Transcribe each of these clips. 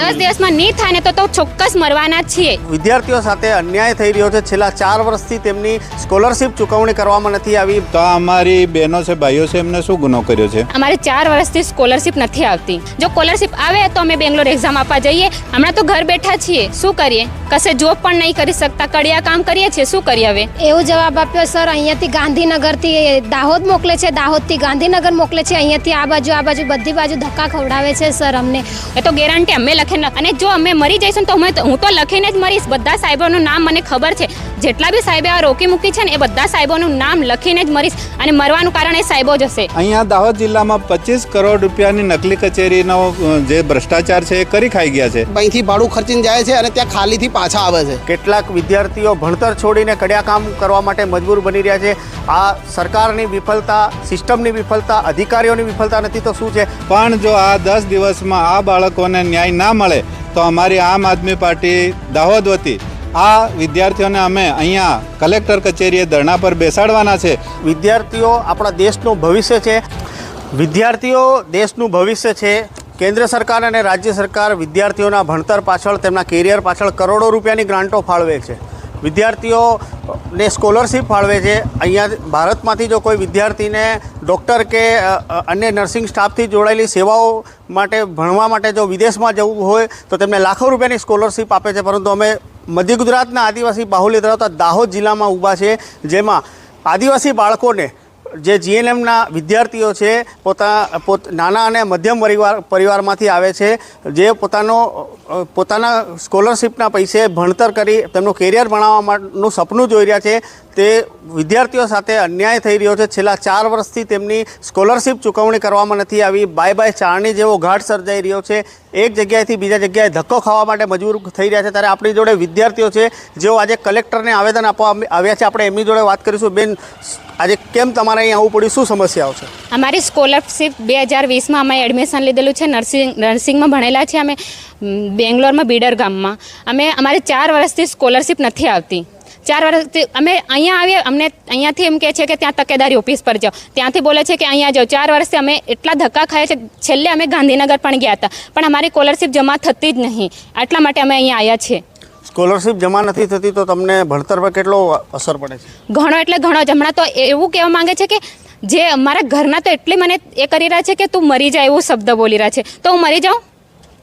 દસ દિવસમાં નહીં થાય ને તો તો ચોક્કસ મરવાના જ છીએ. વિદ્યાર્થીઓ સાથે અન્યાય થઈ રહ્યો છે. છેલ્લા ચાર વર્ષથી તેમની સ્કોલરશિપ ચૂકવણી કરવામાં નથી આવી. તો અમારી બહેનો છે ભાઈઓ છે એમને શું ગુનો કર્યો છે? અમારે ચાર વર્ષથી સ્કોલરશિપ નથી આવતી. જો સ્કોલરશિપ આવે તો અમે બેંગ્લોર એક્ઝામ આપવા જઈએ. હમણાં તો ઘર બેઠા છીએ. શું કરીએ? કશે જોબ પણ નહીં કરી શકતા. કડિયા કામ કરીએ છીએ. શું કરીએ હવે? એવો જવાબ આપ્યો સર અહીંયાથી ગાંધીનગરથી દાહોદ મોકલે છે દાહોદથી ગાંધીનગર મોકલે છે અહીંયાથી આ બાજુ આ બાજુ બધી બાજુ ધક્કા ખવડાવે છે સર અમને. એ તો ગેરંટી અમે લખીને અને જો અમે મરી જઈશું તો અમે તો- હું તો લખીને જ મરીશ. બધા સાહેબોનું નામ મને ખબર છે. જેટલા બી સાહેબે આ રોકી મૂકી છે ને એ બધા સાહેબોનું નામ લખીને જ મરીશ. અને મરવાનું કારણ એ સાહેબો જ હશે. અહીંયા દાહોદ જિલ્લામાં પચીસ કરોડ રૂપિયાની નકલી કચેરીનો જે ભ્રષ્ટાચાર છે એ કરી ખાઈ ગયા છે. અહીંથી ભાડું ખર્ચીને જાય છે અને ત્યાં ખાલીથી પાછા આવે છે. કેટલાક વિદ્યાર્થીઓ ભણતર છોડીને કડિયા કામ કરવા માટે મજબૂર બની રહ્યા છે. આ સરકારની વિફલતા સિસ્ટમની વિફલતા અધિકારીઓની વિફલતા નથી તો શું છે? પણ જો આ દસ દિવસમાં આ બાળકોને ન્યાય ના મળે, તો અમારી આમ આદમી પાર્ટી દાહોદ વતી આ વિદ્યાર્થીઓને અમે અહીંયા કલેક્ટર કચેરીએ ધરણા પર બેસાડવાના છે. વિદ્યાર્થીઓ આપણા દેશનું ભવિષ્ય છે. વિદ્યાર્થીઓ દેશનું ભવિષ્ય છે. કેન્દ્ર સરકાર અને રાજ્ય સરકાર વિદ્યાર્થીઓના ભણતર પાછળ તેમના કેરિયર પાછળ કરોડો રૂપિયાની ગ્રાન્ટો ફાળવે છે. વિદ્યાર્થીઓને સ્કોલરશિપ ફાળવે છે. અહીંયા ભારતમાંથી જો કોઈ વિદ્યાર્થીને ડૉક્ટર કે અન્ય નર્સિંગ સ્ટાફથી જોડાયેલી સેવાઓ માટે, ભણવા માટે જો વિદેશમાં જવું હોય, તો તેમને લાખો રૂપિયાની સ્કોલરશિપ આપે છે. પરંતુ અમે મધ્ય ગુજરાતના આદિવાસી બાહુલ્ય ધરાવતા દાહોદ જિલ્લામાં ઊભા છે, જેમાં આદિવાસી બાળકોને જે જીએનએમના વિદ્યાર્થીઓ છે, પોતા, પોત, નાના અને મધ્યમ પરિવાર, પરિવારમાંથી આવે છે, જે પોતાનો પોતાના સ્કોલરશિપના પૈસે ભણતર કરી તેમનું કેરિયર બનાવવા માટેનું સપનું જોઈ રહ્યા છે. તે વિદ્યાર્થીઓ સાથે અન્યાય થઈ રહ્યો છે. છેલ્લા ચાર વર્ષથી તેમની સ્કોલરશિપ ચૂકવણી કરવામાં નથી આવી. બાય બાય ચારણી જેવો ઘાટ સર્જાઈ રહ્યો છે. એક જગ્યાએથી બીજા જગ્યાએ ધક્કો ખાવા માટે મજબૂર થઈ રહ્યા છે. ત્યારે આપણી જોડે વિદ્યાર્થીઓ છે. જેઓ આજે કલેક્ટરને આવેદન આપવા આવ્યા છે. આપણે એમની જોડે વાત કરીશું. બેન, આજે કેમ તમારે અહીં આવવું પડ્યું? શું સમસ્યાઓ છે? અમારી સ્કોલરશિપ બે હજાર વીસમાં અમે એડમિશન લીધેલું છે. નર્સિંગ નર્સિંગમાં ભણેલા છે અમે. બેંગ્લોરમાં બીડર ગામમાં. અમે અમારે ચાર વર્ષથી સ્કોલરશિપ નથી આવતી. ચાર વર્ષથી અમે અહીંયા આવીએ અમને અહીંયાથી એમ કહે છે કે ત્યાં તકેદારી ઓફિસ પર જાઓ. ત્યાંથી બોલે છે કે અહીંયા જાઓ. ચાર વર્ષથી અમે એટલા ધક્કા ખાઈએ છે. છેલ્લે અમે ગાંધીનગર પણ ગયા હતા. પણ અમારી સ્કોલરશિપ જમા થતી જ નહીં. આટલા માટે અમે અહીંયા આવ્યા છીએ. સ્કોલરશિપ જમા નથી થતી તો તમને ભણતર પર કેટલો અસર પડે છે? ઘણો એટલે ઘણો જ. હમણાં તો એવું કહેવા માંગે છે કે જે મારા ઘરના તો એટલી મને એ કરી રહ્યા છે કે તું મરી જાય એવો શબ્દ બોલી રહ્યા છે. તો હું મરી જાઉં?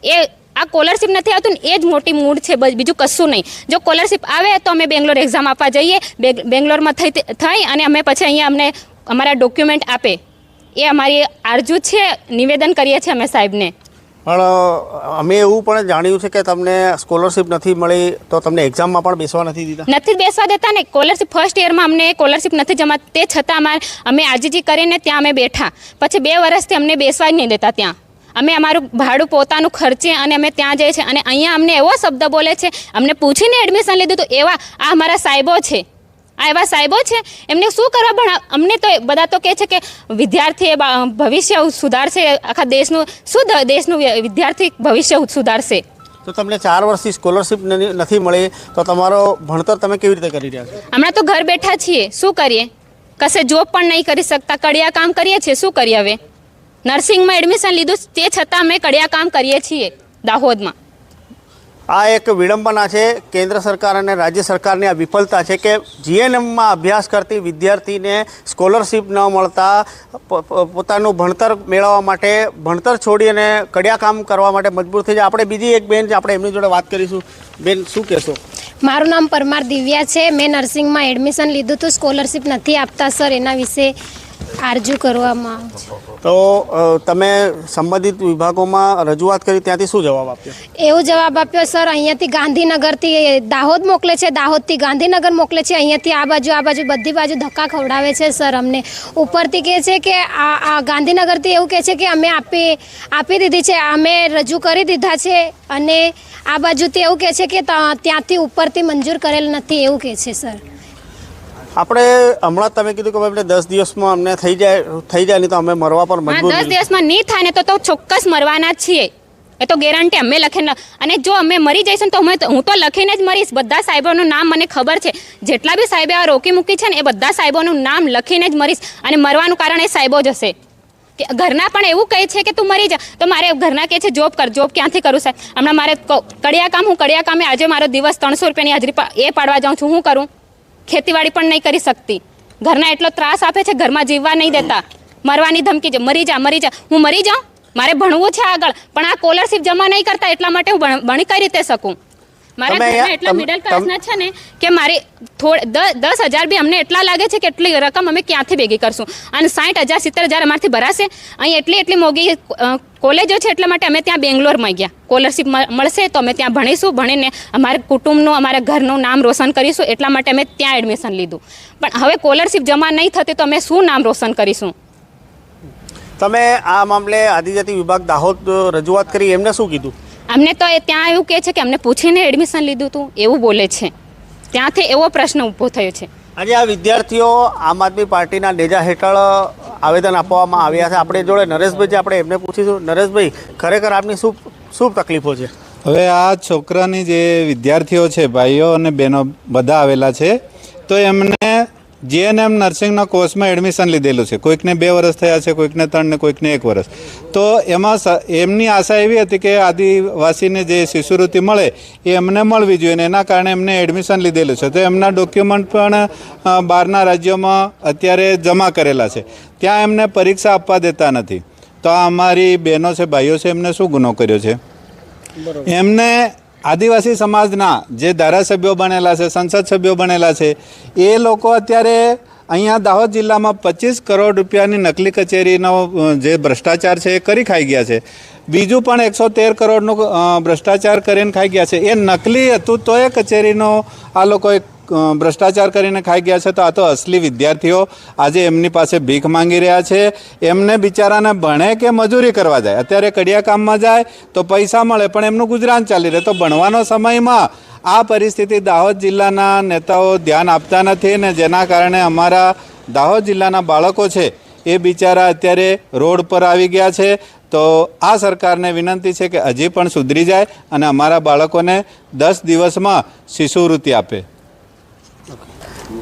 એ આ કોલરશિપ નથી આવતું ને એ જ મોટી મૂડ છે બસ બીજું કશું નહીં. જો કોલરશિપ આવે તો અમે બેંગ્લોર એક્ઝામ આપવા જઈએ બેંગ- બેંગ્લોરમાં થઈ થઈ અને અમે પછી અહીંયા અમને અમારા ડોક્યુમેન્ટ આપે. એ અમારી આરજુ છે નિવેદન કરીએ છીએ અમે સાહેબને. પણ અમે એવું પણ જાણ્યું છે કે તમને સ્કોલરશિપ નથી મળી તો તમને એક્ઝામમાં પણ બેસવા નથી દીધા? નથી બેસવા દેતા ને સ્કોલરશિપ ફર્સ્ટ યરમાં અમને સ્કોલરશિપ નથી જમા તે છતાં અમારે અમે આજીજી કરીને ત્યાં અમે બેઠા. પછી બે વર્ષથી અમને બેસવા જ નહીં દેતા ત્યાં. અમે અમારું ભાડું પોતાનું ખર્ચે અને અમે ત્યાં જઈએ છીએ. અને અહીંયા અમને એવો શબ્દ બોલે છે અમને પૂછીને એડમિશન લીધું તો એવા આ અમારા સાહેબો છે. આ એવા સાહેબો છે એમને શું કરવા ભણા અમને તો બધા તો કહે છે કે વિદ્યાર્થી ભવિષ્ય સુધારશે આખા દેશનું શું દેશનું વિદ્યાર્થી ભવિષ્ય સુધારશે? તો તમને ચાર વર્ષથી સ્કોલરશિપ નથી મળી તો તમારો ભણતર તમે કેવી રીતે કરી રહ્યા છો? હમણાં તો ઘર બેઠા છીએ શું કરીએ? કશે જોબ પણ નહીં કરી શકતા કડિયા કામ કરીએ છીએ શું કરીએ હવે? નર્સિંગમાં એડમિશન લીધું તે છતાં અમે કડિયા કામ કરીએ છીએ દાહોદમાં. આ એક વિડંબના છે. કેન્દ્ર સરકાર અને રાજ્ય સરકારની આ વિફલતા છે કે જીએનએમમાં અભ્યાસ કરતી વિદ્યાર્થીને સ્કોલરશિપ ન મળતા પોતાનું ભણતર મેળવવા માટે ભણતર છોડી અને કડિયા કામ કરવા માટે મજબૂર થઈ જાય. આપણે બીજી એક બેન છે આપણે એમની જોડે વાત કરીશું. બેન શું કહેશો? મારું નામ પરમાર દિવ્યા છે. મેં નર્સિંગમાં એડમિશન લીધું હતું સ્કોલરશિપ નથી આપતા સર. એના વિશે આરજુ કરવામાં આવે છે. તો તમે સંબંધિત વિભાગોમાં રજૂઆત કરી ત્યાંથી શું જવાબ આપ્યો? એવો જવાબ આપ્યો સર અહીંયાથી ગાંધીનગરથી દાહોદ મોકલે છે દાહોદથી ગાંધીનગર મોકલે છે અહીંયાથી આ બાજુ આ બાજુ બધી બાજુ ધક્કા ખવડાવે છે સર અમને. ઉપરથી કહે છે કે આ ગાંધીનગરથી એવું કહે છે કે અમે આપી આપી દીધી છે અમે રજૂ કરી દીધા છે અને આ બાજુથી એવું કહે છે કે ત્યાંથી ઉપરથી મંજૂર કરેલ નથી એવું કહે છે સર. આપણે હમણાં તમે કીધું કે આપણે દસ દિવસમાં અમને થઈ જાય થઈ જાય નહીં તો અમે મરવા પર મજબૂર દસ. દિવસમાં નહીં થાય ને તો તો ચોક્કસ મરવાના જ છીએ. એ તો ગેરંટી અમે લખીને અને જો અમે મરી જઈશું તો અમે હું તો લખીને જ મરીશ. બધા સાહેબોનું નામ મને ખબર છે. જેટલા બી સાહેબે આ રોકી મૂકી છે ને એ બધા સાહેબોનું નામ લખીને જ મરીશ. અને મરવાનું કારણ એ સાહેબો જ હશે. કે ઘરના પણ એવું કહે છે કે તું મરી જા. તો મારે ઘરના કહે છે જોબ કર જોબ ક્યાંથી કરું સાહેબ? હમણાં મારે કડિયા કામ હું કડિયા કામે આજે મારો દિવસ ત્રણસો રૂપિયાની હાજરી એ પાડવા જાઉં છું. હું કરું? ખેતીવાડી પણ નહીં કરી શકતી. ઘરના એટલો ત્રાસ આપે છે, ઘરમાં જીવવા નહીં દેતા. મરવાની ધમકી છે, મરી જા મરી જા. હું મરી જાઉં? મારે ભણવું છે આગળ, પણ આ સ્કોલરશીપ જમા નહીં કરતા, એટલા માટે હું ભણી કઈ રીતે શકું? મારા ઘરના એટલા મિડલ ક્લાસના છે ને કે મારે થોડ દસ હજાર બી અમને એટલા લાગે છે કે એટલી રકમ અમે ક્યાંથી ભેગી કરશું? અને સાઠ હજાર સિત્તેર હજાર અમારથી ભરાશે. અહીં એટલી એટલી મોંઘી કોલેજો છે એટલા માટે અમે ત્યાં બેંગ્લોરમાં ગયા. સ્કોલરશિપ મળશે તો અમે ત્યાં ભણીશું ભણીને અમારા કુટુંબનું અમારા ઘરનું નામ રોશન કરીશું એટલા માટે અમે ત્યાં એડમિશન લીધું. પણ હવે સ્કોલરશિપ જમા નહીં થતી તો અમે શું નામ રોશન કરીશું? તમે આ મામલે આદિજાતિ વિભાગ દાહોદ રજૂઆત કરી એમને શું કીધું? અમને તો એ ત્યાં એવું કહે છે કે અમને પૂછીને એડમિશન લીધું હતું એવું બોલે છે. ત્યાંથી એવો પ્રશ્ન ઊભો થયો છે. આજે આ વિદ્યાર્થીઓ આમ આદમી પાર્ટીના નેજા હેઠળ આવેદન આપવામાં આવ્યા છે. આપણે જોડે નરેશભાઈ છે આપણે એમને પૂછીશું. નરેશભાઈ ખરેખર આપની શું શું તકલીફો છે? હવે આ છોકરાની જે વિદ્યાર્થીઓ છે ભાઈઓ અને બહેનો બધા આવેલા છે તો એમને જીએનએમ નર્સિંગના કોર્સમાં એડમિશન લીધેલું છે. કોઈકને બે વર્ષ થયા છે કોઈકને ત્રણ ને કોઈકને એક વર્ષ તો એમાં એમની આશા એવી હતી કે આદિવાસીને જે શિષ્યવૃત્તિ મળે એ એમને મળવી જોઈએ અને એના કારણે એમને એડમિશન લીધેલું છે. તો એમના ડોક્યુમેન્ટ પણ બહારના રાજ્યોમાં અત્યારે જમા કરેલા છે. ત્યાં એમને પરીક્ષા આપવા દેતા નથી. તો આ અમારી બહેનો છે ભાઈઓ છે એમને શું ગુનો કર્યો છે? એમને આદિવાસી સમાજના જે ધારાસભ્યો બનેલા છે, સંસદ સભ્યો બનેલા છે, એ લોકો અત્યારે અહીંયા દાહોદ જિલ્લામાં પચીસ કરોડ રૂપિયાની નકલી કચેરીનો જે ભ્રષ્ટાચાર છે એ કરી ખાઈ ગયા છે. બીજું પણ એકસો તેર કરોડનું ભ્રષ્ટાચાર કરીને ખાઈ ગયા છે. એ નકલી હતું તો એ કચેરીનો આ લોકોએ ભ્રષ્ટાચાર કરીને ખાઈ ગયા છે, તો આ તો અસલી વિદ્યાર્થીઓ આજે એમની પાસે ભીખ માંગી રહ્યા છે. એમને બિચારાને ભણે કે મજૂરી કરવા જાય? અત્યારે કડિયા કામમાં જાય તો પૈસા મળે, પણ એમનું ગુજરાન ચાલી રહે. તો ભણવાનો સમયમાં આ પરિસ્થિતિ દાહોદ જિલ્લાના નેતાઓ ધ્યાન આપતા નથી ને જેના કારણે અમારા દાહોદ જિલ્લાના બાળકો છે એ બિચારા અત્યારે રોડ પર આવી ગયા છે. તો આ સરકારને વિનંતી છે કે હજી પણ સુધરી જાય અને અમારા બાળકોને દસ દિવસમાં શિશુવૃત્તિ આપે.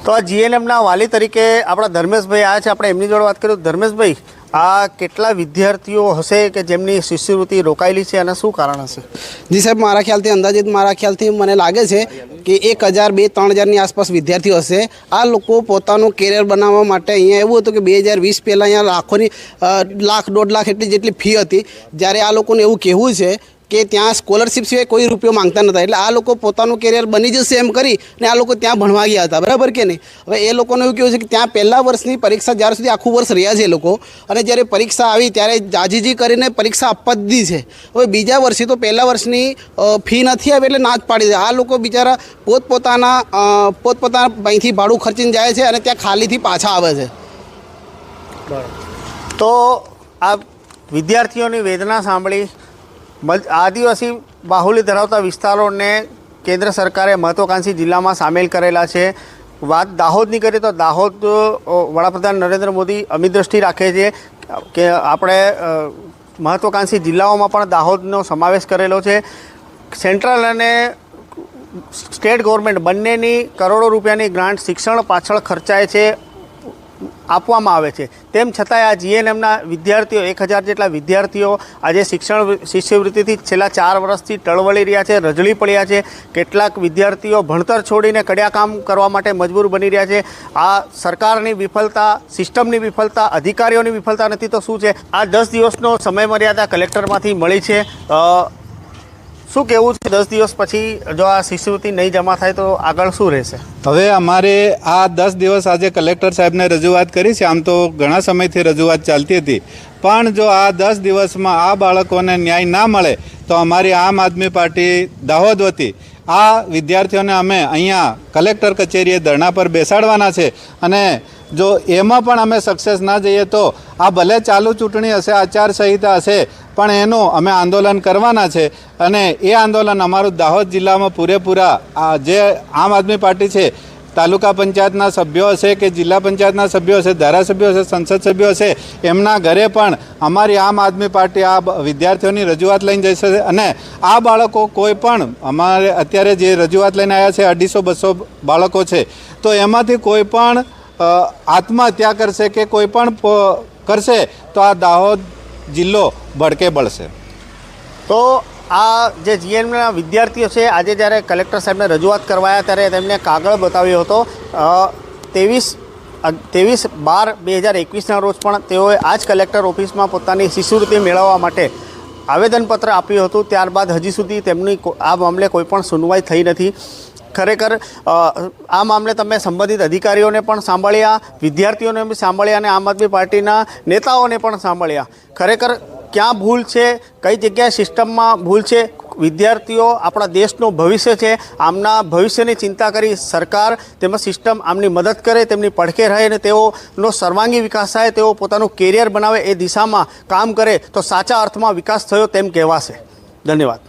તો આ જીએનએમના વાલી તરીકે આપણા ધર્મેશભાઈ આવ્યા છે. આપણે એમની જોડે વાત કરીએ ધર્મેશભાઈ, આ કેટલા વિદ્યાર્થીઓ હશે કે જેમની શિષ્યવૃત્તિ રોકાયેલી છે અને શું કારણ હશે? જી સાહેબ, મારા ખ્યાલથી, અંદાજિત મારા ખ્યાલથી મને લાગે છે કે એક હજાર બે ત્રણ હજારની આસપાસ વિદ્યાર્થીઓ હશે. આ લોકો પોતાનું કેરિયર બનાવવા માટે અહીંયા એવું હતું કે બે હજાર વીસ પહેલાં અહીંયા લાખોની લાખ, દોઢ લાખ એટલી જેટલી ફી હતી. જ્યારે આ લોકોને એવું કહેવું છે કે ત્યાં સ્કોલરશિપ સિવાય કોઈ રૂપિયો માંગતા નતા એટલે આ લોકો પોતાનું કેરિયર બની જશે એમ કરી ને આ લોકો ત્યાં ભણવા ગયા હતા. બરાબર કે નહીં? હવે એ લોકોને એવું કેવું છે કે ત્યાં પહેલા વર્ષની પરીક્ષા જ્યાર સુધી આખું વર્ષ રહ્યા છે એ લોકો અને જ્યારે પરીક્ષા આવી ત્યારે જાજીજી કરીને પરીક્ષા આપવા દીધી છે. હવે બીજા વર્ષે તો પહેલા વર્ષની ફી નથી આવી એટલે ના જ પાડી દે. આ લોકો બિચારા પોતપોતાના પોતપોતાના અહીંથી ભાડું ખર્ચીને જાય છે અને ત્યાં ખાલીથી પાછા આવે છે. તો આ વિદ્યાર્થીઓની વેદના સાંભળી આદિવાસી બાહુલ્ય ધરાવતા વિસ્તારોને કેન્દ્ર સરકારે મહત્વાકાંક્ષી જિલ્લામાં સામેલ કરેલા છે. વાત દાહોદની કરીએ તો દાહોદ વડાપ્રધાન નરેન્દ્ર મોદી અમી દ્રષ્ટિ રાખે છે કે આપણે મહત્વાકાંક્ષી જિલ્લાઓમાં પણ દાહોદનો સમાવેશ કરેલો છે. સેન્ટ્રલ અને સ્ટેટ ગવર્મેન્ટ બંનેની કરોડો રૂપિયાની ગ્રાન્ટ શિક્ષણ પાછળ ખર્ચાય છે. આપવામાં આવે છે. તેમ છતાંય આ જીએનએમના વિદ્યાર્થીઓ, એક હજાર જેટલા વિદ્યાર્થીઓ આજે શિક્ષણ શિષ્યવૃત્તિથી છેલ્લા ચાર વર્ષથી ટળવળી રહ્યા છે, રજળી પડ્યા છે. કેટલાક વિદ્યાર્થીઓ ભણતર છોડીને કડિયા કામ કરવા માટે મજબૂર બની રહ્યા છે. આ સરકારની વિફલતા, સિસ્ટમની વિફલતા, અધિકારીઓની વિફલતા નથી તો શું છે? આ દસ દિવસનો સમય મર્યાદા કલેક્ટરમાંથી મળી છે. શું કહેવું છે? દસ દિવસ પછી જો આ શિષ્યવૃત્તિ નહીં જમા થાય તો આગળ શું રહેશે? હવે અમારે આ દસ દિવસ આજે કલેક્ટર સાહેબને રજૂઆત કરી છે. આમ તો ઘણા સમયથી રજૂઆત ચાલતી હતી. પણ જો આ દસ દિવસમાં આ બાળકોને ન્યાય ના મળે, તો અમારી આમ આદમી પાર્ટી દાહોદ વતી આ વિદ્યાર્થીઓને અમે અહીંયા કલેક્ટર કચેરીએ ધરણા પર બેસાડવાના છે. અને જો એમાં પણ અમે સક્સેસ ના જઈએ તો આ ભલે ચાલુ ચૂંટણી હશે આચારસંહિતા હશે પણ એનું અમે આંદોલન કરવાના છે અને એ આંદોલન અમારું દાહોદ જિલ્લામાં પૂરેપૂરા જે આમ આદમી પાર્ટી છે, તાલુકા પંચાયતના સભ્યો હશે કે જિલ્લા પંચાયતના સભ્યો હશે, ધારાસભ્યો હશે, સંસદ સભ્યો હશે, એમના ઘરે પણ અમારી આમ આદમી પાર્ટી આ વિદ્યાર્થીઓની રજૂઆત લઈને જશે અને આ બાળકો કોઈ પણ, અમારે અત્યારે જે રજૂઆત લઈને આવ્યા છે, અઢીસો બસો બાળકો છે, તો એમાંથી કોઈ પણ આત્મહત્યા કરશે કે કોઈ પણ કરશે, તો આ દાહોદ જિલ્લો ભડકે બળશે. તો આ જે જીએનના વિદ્યાર્થીઓ છે, આજે જ્યારે કલેક્ટર સાહેબને રજૂઆત કરવાયા ત્યારે તેમને કાગળ બતાવ્યો હતો. ત્રેવીસ ત્રેવીસ બાર બે હજાર એકવીસના રોજ પણ તેઓએ આ જ કલેક્ટર ઓફિસમાં પોતાની શિષ્યવૃત્તિ મેળવવા માટે આવેદનપત્ર આપ્યું હતું. ત્યારબાદ હજી સુધી તેમની આ મામલે કોઈપણ સુનવાઈ થઈ નથી. ખરેખર આ મામલે તમે સંબંધિત અધિકારીઓને પણ સાંભળ્યા, વિદ્યાર્થીઓને બી સાંભળ્યા અને આમ આદમી પાર્ટીના નેતાઓને પણ સાંભળ્યા. ખરેખર ક્યાં ભૂલ છે, કઈ જગ્યાએ સિસ્ટમમાં ભૂલ છે, વિદ્યાર્થીઓ આપણા દેશનું ભવિષ્ય છે, આમના ભવિષ્યની ચિંતા કરી સરકાર તેમજ સિસ્ટમ આમની મદદ કરે, તેમની પડખે રહે અને તેઓનો સર્વાંગી વિકાસ થાય, તેઓ પોતાનું કેરિયર બનાવે એ દિશામાં કામ કરે, તો સાચા અર્થમાં વિકાસ થયો તેમ કહેવાશે. ધન્યવાદ.